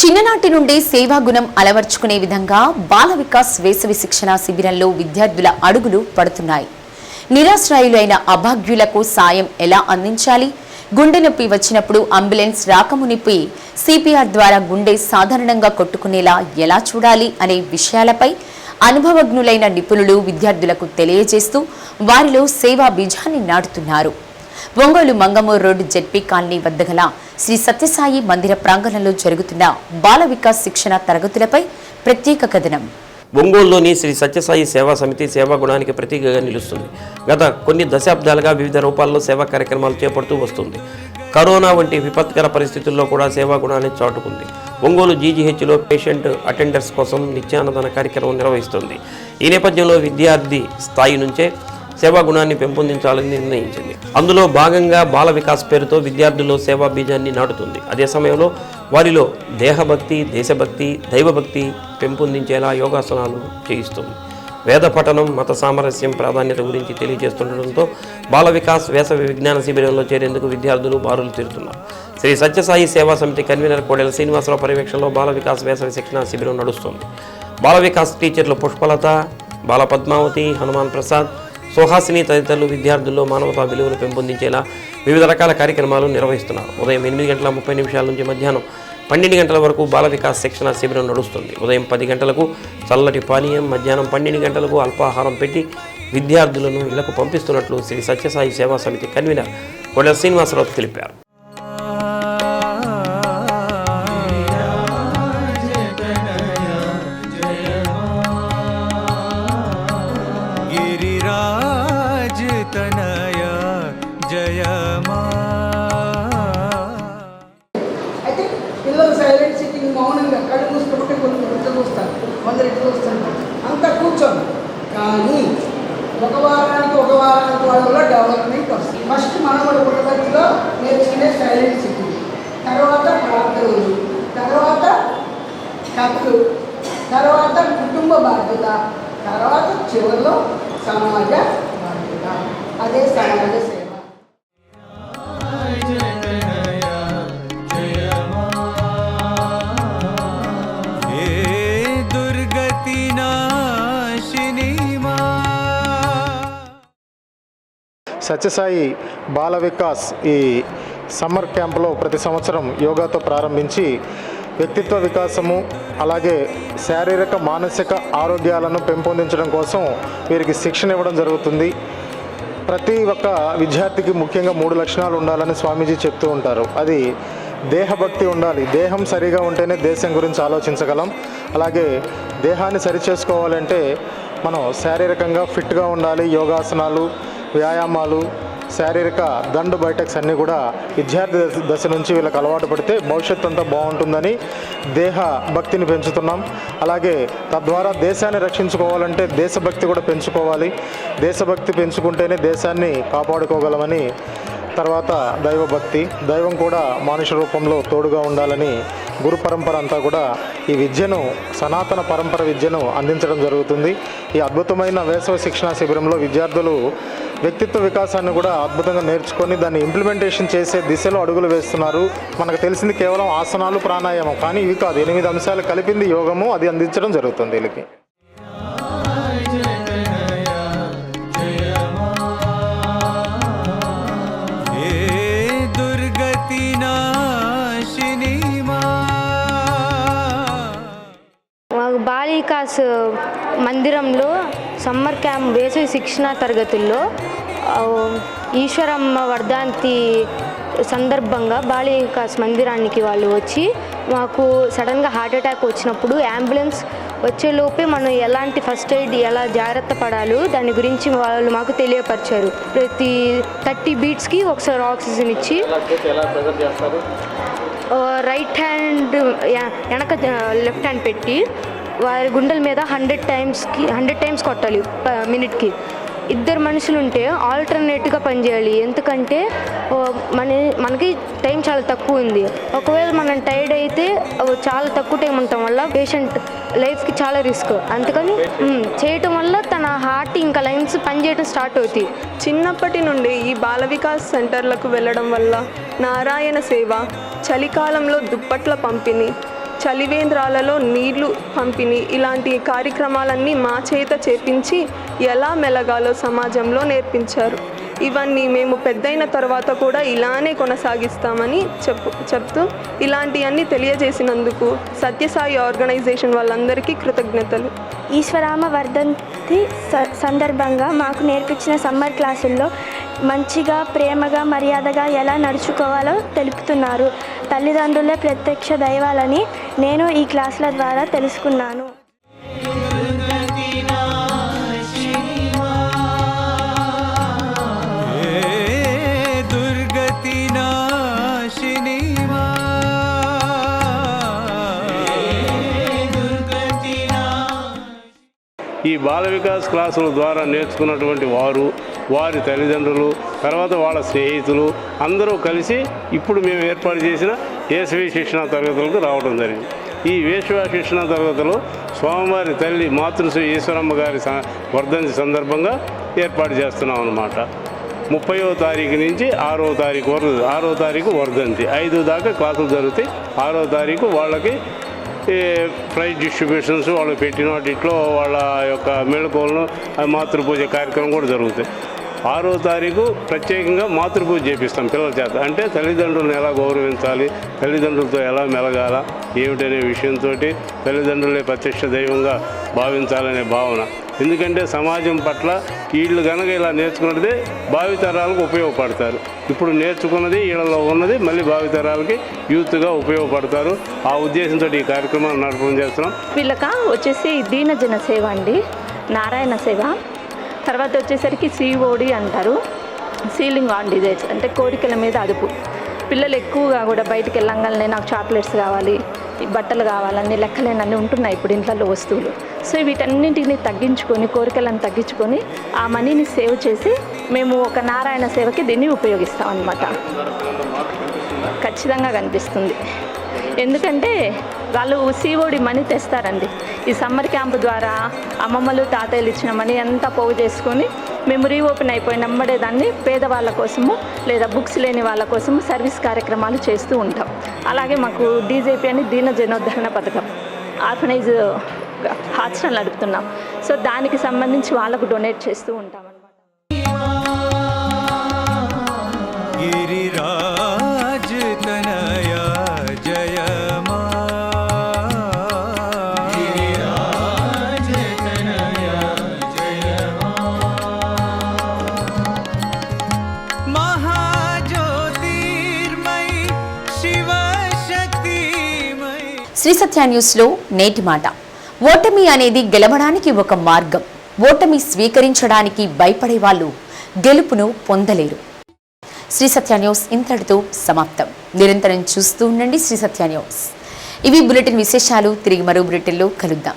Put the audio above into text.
చిన్ననాటి నుండి సేవా గుణం అలవర్చుకునే విధంగా బాల వికాస్ వేసవి శిక్షణ శిబిరంలో విద్యార్థుల అడుగులు పడుతున్నాయి. నిరాశ్రయులైన అభాగ్యులకు సాయం ఎలా అందించాలి? గుండె నొప్పి వచ్చినప్పుడు అంబులెన్స్ రాకమునిపి సిపిఆర్ ద్వారా గుండె సాధారణంగా కొట్టుకునేలా ఎలా చూడాలి అనే విషయాలపై అనుభవజ్ఞులైన నిపుణులు విద్యార్థులకు తెలియజేస్తూ వారిలో సేవా బీజాన్ని నాటుతున్నారు. Ongole Mangamuru road ZP colony వద్ద గల శ్రీ సత్యసాయి మందిర ప్రాంగణంలో జరుగుతున్న బాల వికాస్ శిక్షణ తరగతులపై ప్రత్యేక కథనం. ఒంగోలులోని శ్రీ సత్యసాయి సేవా సమితి సేవా గుణానికి ప్రతీకగా నిలుస్తుంది. గత కొన్ని దశాబ్దాలుగా వివిధ రూపాల్లో సేవా కార్యక్రమాలు చేపడుతూ వస్తుంది. కరోనా వంటి విపత్కర పరిస్థితుల్లో కూడా సేవా గుణాన్ని చాటుకుంది. ఒంగోలు జీజీహెచ్లో పేషెంట్ అటెండర్స్ కోసం నిత్యాన్నదాన కార్యక్రమం నిర్వహిస్తుంది. ఈ నేపథ్యంలో విద్యార్థి స్థాయి నుంచే సేవా గుణాన్ని పెంపొందించాలని నిర్ణయించింది. అందులో భాగంగా బాల వికాస్ పేరుతో విద్యార్థుల్లో సేవా బీజాన్ని నాటుతుంది. అదే సమయంలో వారిలో దేహభక్తి దేశభక్తి దైవభక్తి పెంపొందించేలా యోగాసనాలు చేయిస్తుంది. వేద పఠనం మత సామరస్యం ప్రాధాన్యత గురించి తెలియజేస్తుండటంతో బాల వికాస్ వేసవి విజ్ఞాన శిబిరంలో చేరేందుకు విద్యార్థులు బారులు తీరుతున్నారు. శ్రీ సత్యసాయి సేవా సమితి కన్వీనర్ కోడెల శ్రీనివాసరావు పర్యవేక్షణలో బాల వికాస్ వేసవి శిక్షణ శిబిరం నడుస్తుంది. బాల వికాస్ టీచర్లు పుష్పలత బాల పద్మావతి హనుమాన్ ప్రసాద్ సుహాసిని తదితరులు విద్యార్థుల్లో మానవతా విలువలు పెంపొందించేలా వివిధ రకాల కార్యక్రమాలు నిర్వహిస్తున్నారు. ఉదయం ఎనిమిది గంటల ముప్పై నిమిషాల నుంచి మధ్యాహ్నం పన్నెండు గంటల వరకు బాల వికాస్ శిక్షణ శిబిరం నడుస్తుంది. ఉదయం పది గంటలకు చల్లటి పానీయం మధ్యాహ్నం పన్నెండు గంటలకు అల్పాహారం పెట్టి విద్యార్థులను ఇళ్ళకు పంపిస్తున్నట్లు శ్రీ సత్యసాయి సేవా సమితి కన్వీనర్ కొండ శ్రీనివాసరావు తెలిపారు. కానీ ఒక వారానికి ఒక వారానికి వాళ్ళలో డెవలప్మెంట్ వస్తుంది. ఫస్ట్ మనవడు పుట్టగతిలో నేర్చుకునే సైలెంట్ సిట్టింగ్ తర్వాత ప్రార్థనలు తర్వాత కథలు. తర్వాత కుటుంబ బాధ్యత. తర్వాత చివరిలో సమాజ బాధ్యత. అదే సమాజ సత్యసాయి బాల వికాస్ ఈ సమ్మర్ క్యాంప్లో ప్రతి సంవత్సరం యోగాతో ప్రారంభించి వ్యక్తిత్వ వికాసము అలాగే శారీరక మానసిక ఆరోగ్యాలను పెంపొందించడం కోసం వీరికి శిక్షణ ఇవ్వడం జరుగుతుంది. ప్రతి ఒక్క విద్యార్థికి ముఖ్యంగా మూడు లక్షణాలు ఉండాలని స్వామీజీ చెప్తూ ఉంటారు. అది దేహభక్తి ఉండాలి. దేహం సరిగా ఉంటేనే దేశం గురించి ఆలోచించగలం. అలాగే దేహాన్ని సరిచేసుకోవాలంటే మనం శారీరకంగా ఫిట్గా ఉండాలి. యోగాసనాలు వ్యాయామాలు శారీరక దండు బయటక్స్ అన్నీ కూడా విద్యార్థి దశ- దశ నుంచి వీళ్ళకి అలవాటు పడితే భవిష్యత్తు అంతా బాగుంటుందని దేహ భక్తిని పెంచుతున్నాం. అలాగే తద్వారా దేశాన్ని రక్షించుకోవాలంటే దేశభక్తి కూడా పెంచుకోవాలి. దేశభక్తి పెంచుకుంటేనే దేశాన్ని కాపాడుకోగలమని తర్వాత దైవభక్తి. దైవం కూడా మనుష్య రూపంలో తోడుగా ఉండాలని గురు పరంపర అంతా కూడా ఈ విద్యను సనాతన పరంపర విద్యను అందించడం జరుగుతుంది. ఈ అద్భుతమైన వేసవ శిక్షణ శిబిరంలో విద్యార్థులు వ్యక్తిత్వ వికాసాన్ని కూడా అద్భుతంగా నేర్చుకొని దాన్ని ఇంప్లిమెంటేషన్ చేసే దిశలో అడుగులు వేస్తున్నారు. మనకు తెలిసింది కేవలం ఆసనాలు ప్రాణాయామం. కానీ ఇవి కాదు ఎనిమిది అంశాలు కలిపింది యోగము అది అందించడం జరుగుతుంది వీళ్ళకి. మాకు బాలికాస్ మందిరంలో సమ్మర్ క్యాంప్ వేసవి శిక్షణ తరగతుల్లో ఈశ్వరమ్మ వర్ధంతి సందర్భంగా బాలికాస్ మందిరానికి వాళ్ళు వచ్చి మాకు సడన్గా హార్ట్ అటాక్ వచ్చినప్పుడు అంబులెన్స్ వచ్చేలోపే మనం ఎలాంటి ఫస్ట్ ఎయిడ్ ఎలా జాగ్రత్త పడాలో దాని గురించి వాళ్ళు మాకు తెలియపరిచారు. ప్రతి థర్టీ బీట్స్కి ఒకసారి ఆక్సిజన్ ఇచ్చి రైట్ హ్యాండ్ వెనక లెఫ్ట్ హ్యాండ్ పెట్టి వారి గుండెల మీద హండ్రెడ్ టైమ్స్కి హండ్రెడ్ టైమ్స్ కొట్టాలి మినిట్కి. ఇద్దరు మనుషులు ఉంటే ఆల్టర్నేట్గా పనిచేయాలి. ఎందుకంటే మన మనకి టైం చాలా తక్కువ ఉంది. ఒకవేళ మనం టైర్డ్ అయితే చాలా తక్కువ టైం ఉండటం వల్ల పేషెంట్ లైఫ్కి చాలా రిస్క్. అందుకని చేయటం వల్ల తన హార్ట్ ఇంకా లైన్స్ పనిచేయడం స్టార్ట్ అవుతాయి. చిన్నప్పటి నుండి ఈ బాల వికాస్ సెంటర్లకు వెళ్ళడం వల్ల నారాయణ సేవ చలికాలంలో దుప్పట్ల పంపిణీ. చలివేంద్రాలలో నీళ్ళు పంపిణీ. ఇలాంటి కార్యక్రమాలన్నీ మా చేత చేపించి ఎలా మెలగాలో సమాజంలో నేర్పించారు. ఇవన్నీ మేము పెద్దయిన తర్వాత కూడా ఇలానే కొనసాగిస్తామని చెప్పు చెప్తూ ఇలాంటివన్నీ తెలియజేసినందుకు సత్యసాయి ఆర్గనైజేషన్ వాళ్ళందరికీ కృతజ్ఞతలు. ఈశ్వరామ వర్ధంతి స- సందర్భంగా మాకు నేర్పించిన సమ్మర్ క్లాసుల్లో మంచిగా ప్రేమగా మర్యాదగా ఎలా నడుచుకోవాలో తెలుపుతున్నారు. తల్లిదండ్రులే ప్రత్యక్ష దైవాలని నేను ఈ క్లాసుల ద్వారా తెలుసుకున్నాను. ఈ బాల వికాస్ క్లాసుల ద్వారా నేర్చుకున్నటువంటి వారు వారి తల్లిదండ్రులు తర్వాత వాళ్ళ స్నేహితులు అందరూ కలిసి ఇప్పుడు మేము ఏర్పాటు చేసిన వేసవి శిక్షణ తరగతులకు రావడం జరిగింది. ఈ వేసవి శిక్షణ తరగతులు స్వామివారి తల్లి మాతృశ్రీ ఈశ్వరమ్మ గారి వర్ధంతి సందర్భంగా ఏర్పాటు చేస్తున్నాం అన్నమాట. ముప్పయో తారీఖు నుంచి ఆరో తారీఖు వరకు ఆరో తారీఖు వర్ధంతి. ఐదు దాకా క్లాసులు జరుగుతాయి. ఆరో తారీఖు వాళ్ళకి ప్రైజ్ డిస్ట్రిబ్యూషన్స్ వాళ్ళు పెట్టిన వాటిలో వాళ్ళ యొక్క మెళకువలను మాతృపూజ కార్యక్రమం కూడా జరుగుతాయి. ఆరో తారీఖు ప్రత్యేకంగా మాతృపూజ చేపిస్తాం పిల్లల చేత. అంటే తల్లిదండ్రులను ఎలా గౌరవించాలి తల్లిదండ్రులతో ఎలా మెలగాల ఏమిటనే విషయంతో తల్లిదండ్రులే ప్రత్యక్ష దైవంగా భావించాలనే భావన. ఎందుకంటే సమాజం పట్ల వీళ్ళు కనుక ఇలా నేర్చుకున్నదే భావితరాలకు ఉపయోగపడతారు. ఇప్పుడు నేర్చుకున్నది వీళ్ళలో ఉన్నది మళ్ళీ భావితరాలకి యూత్గా ఉపయోగపడతారు. ఆ ఉద్దేశంతో ఈ కార్యక్రమాన్ని నడపడం చేస్తున్నాం. వీళ్ళక వచ్చేసి దీనజన సేవ అండి. నారాయణ సేవ. తర్వాత వచ్చేసరికి సిఓడి అంటారు. సీలింగ్ ఆన్ డిజైర్స్ అంటే కోరికల మీద అదుపు. పిల్లలు ఎక్కువగా కూడా బయటికి వెళ్ళంగానే నాకు చాక్లెట్స్ కావాలి బట్టలు కావాలని లెక్కలేనన్నీ ఉంటున్నాయి ఇప్పుడు ఇంట్లో వస్తువులు. సో వీటన్నింటిని తగ్గించుకొని కోరికలను తగ్గించుకొని ఆ మనీని సేవ్ చేసి మేము ఒక నారాయణ సేవకి దీన్ని ఉపయోగిస్తాం అన్నమాట ఖచ్చితంగా కనిపిస్తుంది. ఎందుకంటే వాళ్ళు సీఓడి మనీ తెస్తారండి. ఈ సమ్మర్ క్యాంప్ ద్వారా అమ్మమ్మలు తాతయ్యలు ఇచ్చిన మనీ అంతా పోగు చేసుకొని మేము రీఓపెన్ అయిపోయిన నమ్మడే దాన్ని పేదవాళ్ళ కోసము లేదా బుక్స్ లేని వాళ్ళ కోసము సర్వీస్ కార్యక్రమాలు చేస్తూ ఉంటాం. అలాగే మాకు డీజేపీ అని దీన జనోద్ధరణ పథకం ఆర్ఫనైజ్ హాస్టల్ నడుపుతున్నాం. సో దానికి సంబంధించి వాళ్ళకు డొనేట్ చేస్తూ ఉంటాం అనమాట శ్రీసత్య న్యూస్లో నేటి మాట. ఓటమి అనేది గెలవడానికి ఒక మార్గం. ఓటమి స్వీకరించడానికి భయపడే వాళ్ళు గెలుపును పొందలేరు. శ్రీ సత్య న్యూస్ ఇంతటితో సమాప్తం. నిరంతరం చూస్తూ ఉండండి శ్రీ సత్య న్యూస్. ఇవి బులెటిన్ విశేషాలు. తిరిగి మరో బులెటిన్లో కలుద్దాం.